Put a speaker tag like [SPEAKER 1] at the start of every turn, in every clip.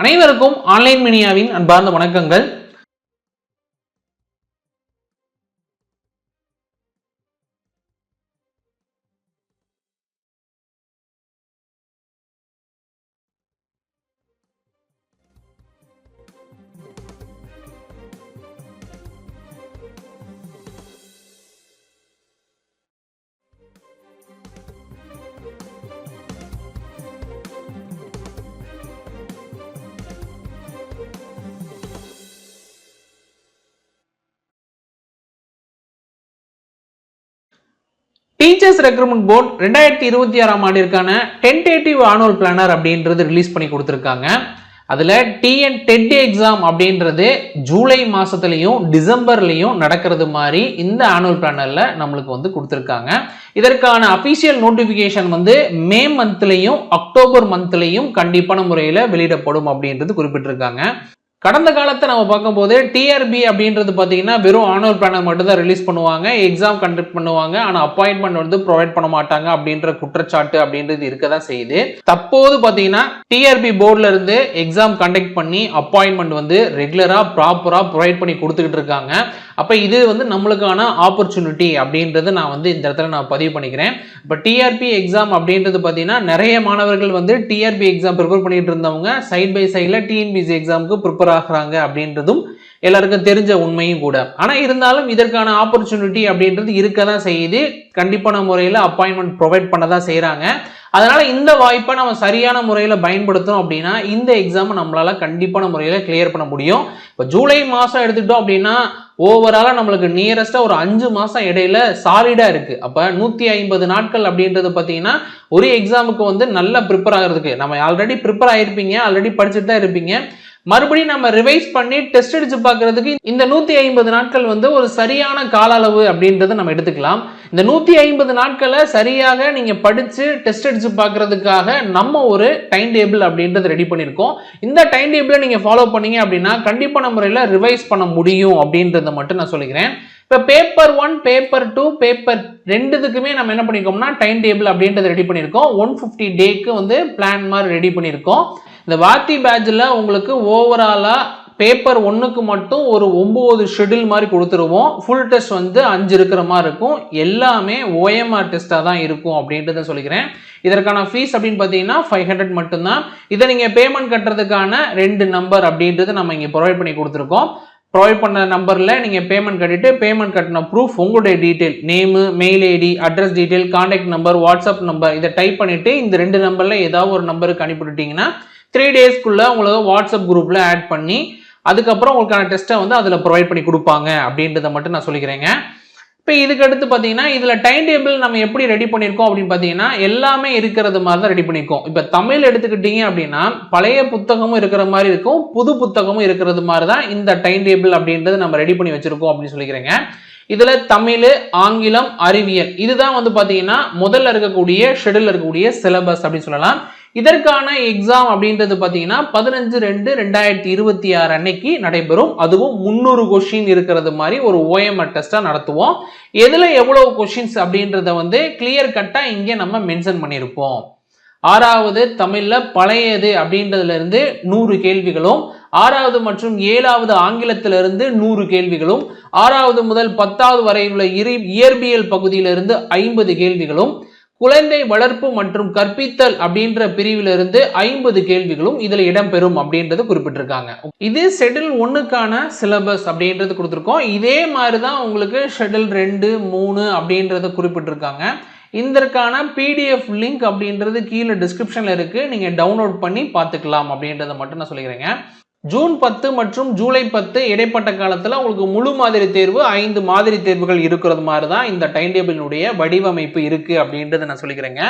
[SPEAKER 1] அனைவருக்கும் ஆன்லைன் மினியாவின் அன்பார்ந்த வணக்கங்கள். டீச்சர்ஸ் ரெக்ரூட்மெண்ட் போர்ட் ரெண்டாயிரத்தி இருபத்தி ஆறாம் ஆண்டிற்கான டென்டேட்டிவ் ஆனுவல் பிளானர் அப்படின்றது ரிலீஸ் பண்ணி கொடுத்துருக்காங்க. அதில் டிஎன் டெட் எக்ஸாம் அப்படின்றது ஜூலை மாதத்துலேயும் டிசம்பர்லேயும் நடக்கிறது மாதிரி இந்த ஆனுவல் பிளானரில் நம்மளுக்கு வந்து கொடுத்துருக்காங்க. இதற்கான அஃபிஷியல் நோட்டிஃபிகேஷன் வந்து மே மந்த்லையும் அக்டோபர் மந்த்லையும் கண்டிப்பான முறையில் வெளியிடப்படும் அப்படின்றது குறிப்பிட்டிருக்காங்க. கடந்த காலத்தை நம்ம பார்க்கும்போது டிஆர்பி அப்படின்றது பார்த்தீங்கன்னா வெறும் ஆனுவல் பிளானர் மட்டும்தான் ரிலீஸ் பண்ணுவாங்க எக்ஸாம் கண்டக்ட் பண்ணுவாங்க ஆனால் அப்பாயின்மெண்ட் வந்து ப்ரொவைட் பண்ண மாட்டாங்க அப்படின்ற குற்றச்சாட்டு அப்படின்றது இருக்க தான் செய்யுது. தற்போது பார்த்தீங்கன்னா டிஆர்பி போர்டில் இருந்து எக்ஸாம் கண்டக்ட் பண்ணி அப்பாயின்மெண்ட் வந்து ரெகுலராக ப்ராப்பராக ப்ரொவைட் பண்ணி கொடுத்துக்கிட்டு இருக்காங்க. அப்போ இது வந்து நம்மளுக்கான ஆப்பர்ச்சுனிட்டி அப்படின்றது நான் வந்து இந்த இடத்துல நான் பதிவு பண்ணிக்கிறேன். இப்போ டிஆர்பி எக்ஸாம் அப்படின்றது பார்த்தீங்கன்னா நிறைய மாணவர்கள் வந்து டிஆர்பி எக்ஸாம் ப்ரிப்பேர் பண்ணிட்டு இருந்தவங்க சைட் பை சைடில் டிஎன்பிசி எக்ஸாமுக்கு ப்ரிப்பேர் ஆகுறாங்க அப்படின்றதும் எல்லாருக்கும் தெரிஞ்ச உண்மையும் கூட. ஆனால் இருந்தாலும் இதற்கான ஆப்பர்ச்சுனிட்டி அப்படின்றது இருக்க தான் செய்யுது. கண்டிப்பான முறையில் அப்பாயின்மெண்ட் ப்ரொவைட் பண்ண தான் செய்கிறாங்க அதனால் இந்த வாய்ப்பை நம்ம சரியான முறையில் பயன்படுத்தணும் அப்படின்னா இந்த எக்ஸாமை நம்மளால் கண்டிப்பான முறையில் கிளியர் பண்ண முடியும். இப்போ ஜூலை மாதம் எடுத்துக்கிட்டோம் அப்படின்னா ஓவராலாக நம்மளுக்கு நியரஸ்ட்டாக ஒரு அஞ்சு மாதம் இடையில சாலிடாக இருக்குது அப்போ நூற்றி ஐம்பது நாட்கள் அப்படின்றது பார்த்தீங்கன்னா ஒரு எக்ஸாமுக்கு வந்து நல்லா ப்ரிப்பேர் ஆகிறதுக்கு. நம்ம ஆல்ரெடி ப்ரிப்பேர் ஆகிருப்பீங்க ஆல்ரெடி படிச்சுட்டு தான் இருப்பீங்க. மறுபடியும் நம்ம ரிவைஸ் பண்ணி டெஸ்ட் அடிச்சு பார்க்கறதுக்கு இந்த நூற்றி ஐம்பது நாட்கள் வந்து ஒரு சரியான கால அளவு அப்படின்றத நம்ம எடுத்துக்கலாம். இந்த நூற்றி ஐம்பது நாட்களை சரியாக நீங்கள் படித்து டெஸ்ட் அடித்து பார்க்குறதுக்காக நம்ம ஒரு டைம் டேபிள் அப்படின்றது ரெடி பண்ணியிருக்கோம். இந்த டைம் டேபிளை நீங்கள் ஃபாலோ பண்ணீங்க அப்படின்னா கண்டிப்பான முறையில் ரிவைஸ் பண்ண முடியும் அப்படின்றத மட்டும் நான் சொல்லிக்கிறேன். இப்போ paper one paper two paper ரெண்டுத்துக்குமே நம்ம என்ன பண்ணியிருக்கோம்னா டைம் டேபிள் அப்படின்றத ரெடி பண்ணியிருக்கோம். ஒன் ஃபிஃப்டி டேக்கு வந்து பிளான் மாதிரி ரெடி பண்ணியிருக்கோம். இந்த வாத்தி பேட்சில் உங்களுக்கு ஓவராலாக பேப்பர் ஒன்றுக்கு மட்டும் ஒரு ஒம்பது ஷெடியூல் மாதிரி கொடுத்துருவோம். ஃபுல் டெஸ்ட் வந்து அஞ்சு இருக்கிற மாதிரி இருக்கும். எல்லாமே ஓஎம்ஆர் டெஸ்ட்டாக தான் இருக்கும் அப்படின்றத சொல்லிக்கிறேன். இதற்கான ஃபீஸ் அப்படின்னு பார்த்தீங்கன்னா ஃபைவ் ஹண்ட்ரட் மட்டும்தான். இதை நீங்கள் பேமெண்ட் கட்டுறதுக்கான ரெண்டு நம்பர் அப்படின்றத நம்ம இங்கே ப்ரொவைட் பண்ணி கொடுத்துருக்கோம். ப்ரொவைட் பண்ண நம்பரில் நீங்கள் பேமெண்ட் கட்டிட்டு பேமெண்ட் கட்டின ப்ரூஃப் உங்களுடைய detail name mail ID address detail contact number WhatsApp number இதை டைப் பண்ணிவிட்டு இந்த ரெண்டு நம்பரில் ஏதாவது ஒரு நம்பருக்கு அனுப்பிவிட்டிங்கன்னா த்ரீ டேஸ்க்குள்ளே உங்களுக்கு வாட்ஸ்அப் குரூப்பில் ஆட் பண்ணி அதுக்கப்புறம் உங்களுக்கான டெஸ்ட்டை வந்து அதில் ப்ரொவைட் பண்ணி கொடுப்பாங்க அப்படின்றத மட்டும் நான் சொல்லிக்கிறேங்க. இப்போ இதுக்கு அடுத்து பார்த்தீங்கன்னா இதில் டைம் டேபிள் நம்ம எப்படி ரெடி பண்ணியிருக்கோம் அப்படின்னு பார்த்தீங்கன்னா எல்லாமே இருக்கிறது மாதிரி தான் ரெடி பண்ணியிருக்கோம். இப்போ தமிழ் எடுத்துக்கிட்டீங்க அப்படின்னா பழைய புத்தகமும் இருக்கிற மாதிரி இருக்கும் புது புத்தகமும் இருக்கிறது மாதிரி தான் இந்த டைம் டேபிள் அப்படின்றது நம்ம ரெடி பண்ணி வச்சுருக்கோம் அப்படின்னு சொல்லிக்கிறேங்க. இதில் தமிழ் ஆங்கிலம் அறிவியல் இதுதான் வந்து பார்த்தீங்கன்னா முதல்ல இருக்கக்கூடிய ஷெடியூல் இருக்கக்கூடிய சிலபஸ் அப்படின்னு சொல்லலாம். இதற்கான எக்ஸாம் அப்படின்றது பார்த்தீங்கன்னா பதினஞ்சு ரெண்டு ரெண்டாயிரத்தி இருபத்தி ஆறு அன்னைக்கு நடைபெறும். அதுவும் முந்நூறு கொஷின் இருக்கிறது மாதிரி ஒரு ஓஎம்ஆர் டெஸ்ட்டாக நடத்துவோம். எதில் எவ்வளோ கொஷின்ஸ் அப்படின்றத வந்து கிளியர் கட்டாக இங்கே நம்ம மென்ஷன் பண்ணியிருப்போம். ஆறாவது தமிழில் பழையது அப்படின்றதுலேருந்து நூறு கேள்விகளும் ஆறாவது மற்றும் ஏழாவது ஆங்கிலத்திலிருந்து நூறு கேள்விகளும் ஆறாவது முதல் பத்தாவது வரையுள்ள இரு இயற்பியல் பகுதியிலிருந்து ஐம்பது கேள்விகளும் குழந்தை வளர்ப்பு மற்றும் கற்பித்தல் அப்படின்ற பிரிவிலிருந்து ஐம்பது கேள்விகளும் இதில் இடம்பெறும் அப்படின்றது குறிப்பிட்டிருக்காங்க. இது ஷெடியூல் ஒன்றுக்கான சிலபஸ் அப்படின்றது கொடுத்துருக்கோம். இதே மாதிரி தான் உங்களுக்கு ஷெடியூல் ரெண்டு மூணு அப்படின்றத குறிப்பிட்டிருக்காங்க. இதற்கான பிடிஎஃப் லிங்க் அப்படின்றது கீழே டிஸ்கிரிப்ஷனில் இருக்குது நீங்கள் டவுன்லோட் பண்ணி பார்த்துக்கலாம் அப்படின்றத மட்டும் நான் சொல்லிக்கிறேங்க. ஜூன் பத்து மற்றும் ஜூலை பத்து இடைப்பட்ட காலத்தில் உங்களுக்கு முழு மாதிரி தேர்வு ஐந்து மாதிரி தேர்வுகள் இருக்கிறது மாதிரி தான் இந்த டைம் டேபிளினுடைய வடிவமைப்பு இருக்குது அப்படின்றத நான் சொல்லிக்கிறேங்க.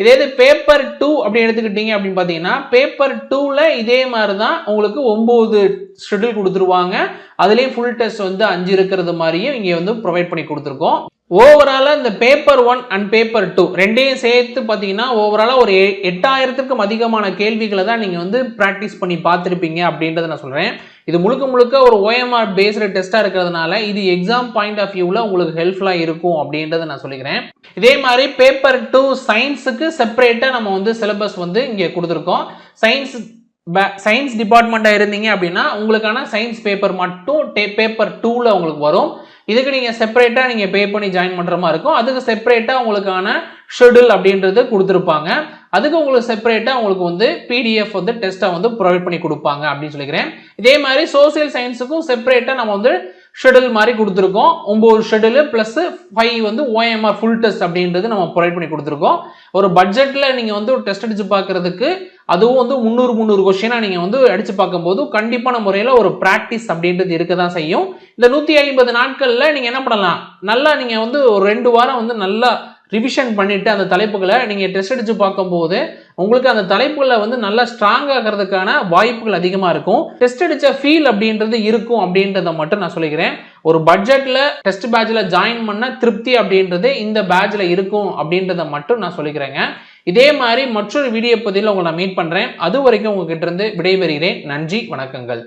[SPEAKER 1] இதே இது பேப்பர் டூ அப்படி எடுத்துக்கிட்டீங்க அப்படின்னு பார்த்தீங்கன்னா பேப்பர் டூவில் இதே மாதிரி தான் உங்களுக்கு ஒம்பது ஷெடியூல் கொடுத்துருவாங்க. அதுலேயும் ஃபுல் டெஸ்ட் வந்து அஞ்சு இருக்கிறது மாதிரியும் இங்கே வந்து ப்ரொவைட் பண்ணி கொடுத்துருக்கோம். ஓவராலாக இந்த paper one and paper two ரெண்டையும் சேர்த்து பார்த்தீங்கன்னா ஓவராலாக ஒரு எட்டாயிரத்துக்கும் அதிகமான கேள்விகளை தான் நீங்கள் வந்து ப்ராக்டிஸ் பண்ணி பார்த்துருப்பீங்க அப்படின்றத நான் சொல்கிறேன் இது முழுக்க முழுக்க ஒரு ஓஎம்ஆர் பேஸ்டு டெஸ்ட்டாக இருக்கிறதுனால இது எக்ஸாம் பாயிண்ட் ஆஃப் வியூவில் உங்களுக்கு ஹெல்ப்ஃபுல்லாக இருக்கும் அப்படின்றத நான் சொல்லிக்கிறேன். இதே மாதிரி பேப்பர் டூ சயின்ஸுக்கு செப்பரேட்டாக நம்ம வந்து சிலபஸ் வந்து இங்கே கொடுத்துருக்கோம். சயின்ஸ் சயின்ஸ் டிபார்ட்மெண்ட்டாக இருந்தீங்க அப்படின்னா உங்களுக்கான சயின்ஸ் பேப்பர் மட்டும் டே பேப்பர் டூவில் உங்களுக்கு வரும். இதுக்கு நீங்கள் செப்பரேட்டாக நீங்கள் பே பண்ணி ஜாயின் பண்ணுற மாதிரி இருக்கும். அதுக்கு செப்பரேட்டாக உங்களுக்கான ஷெடியூல் அப்படின்றது கொடுத்துருப்பாங்க. அதுக்கு உங்களுக்கு செப்பரேட்டாக உங்களுக்கு வந்து பிடிஎஃப் வந்து டெஸ்ட்டை வந்து ப்ரொவைட் பண்ணி கொடுப்பாங்க அப்படின்னு சொல்லிக்கிறேன். இதே மாதிரி சோசியல் சயின்ஸுக்கும் செப்பரேட்டாக நம்ம வந்து ஷெடியூல் மாதிரி கொடுத்துருக்கோம். ஒம்பது ஷெடியூல் ப்ளஸ் ஃபைவ் வந்து ஓஎம்ஆர் ஃபுல் டெஸ்ட் அப்படின்றது நம்ம ப்ரொவைட் பண்ணி கொடுத்துருக்கோம். ஒரு பட்ஜெட்டில் நீங்கள் வந்து ஒரு டெஸ்ட் அடித்து பார்க்குறதுக்கு அதுவும் வந்து முந்நூறு முந்நூறு கொஸ்டினாக நீங்கள் வந்து அடித்து பார்க்கும்போது கண்டிப்பான முறையில் ஒரு ப்ராக்டிஸ் அப்படின்றது இருக்க தான் செய்யும். இந்த நூற்றி ஐம்பது நாட்களில் நீங்கள் என்ன பண்ணலாம்? நல்லா நீங்கள் வந்து ஒரு ரெண்டு வாரம் வந்து நல்லா ரிவிஷன் பண்ணிவிட்டு அந்த தலைப்புகளை நீங்கள் டெஸ்ட் அடித்து பார்க்கும்போது உங்களுக்கு அந்த தலைப்புகளை வந்து நல்லா ஸ்ட்ராங் ஆகிறதுக்கான வாய்ப்புகள் அதிகமாக இருக்கும். டெஸ்ட் அடித்த ஃபீல் அப்படின்றது இருக்கும் அப்படின்றத மட்டும் நான் சொல்லிக்கிறேன். ஒரு பட்ஜெட்டில் டெஸ்ட் பேட்சில் ஜாயின் பண்ண திருப்தி அப்படின்றது இந்த பேட்சில் இருக்கும் அப்படின்றத மட்டும் நான் சொல்லிக்கிறேங்க. இதே மாதிரி மற்றொரு வீடியோ பதிவில் உங்களை நான் மீட் பண்ணுறேன் அது வரைக்கும் உங்ககிட்ட இருந்து விடைபெறுகிறேன். நன்றி வணக்கங்கள்.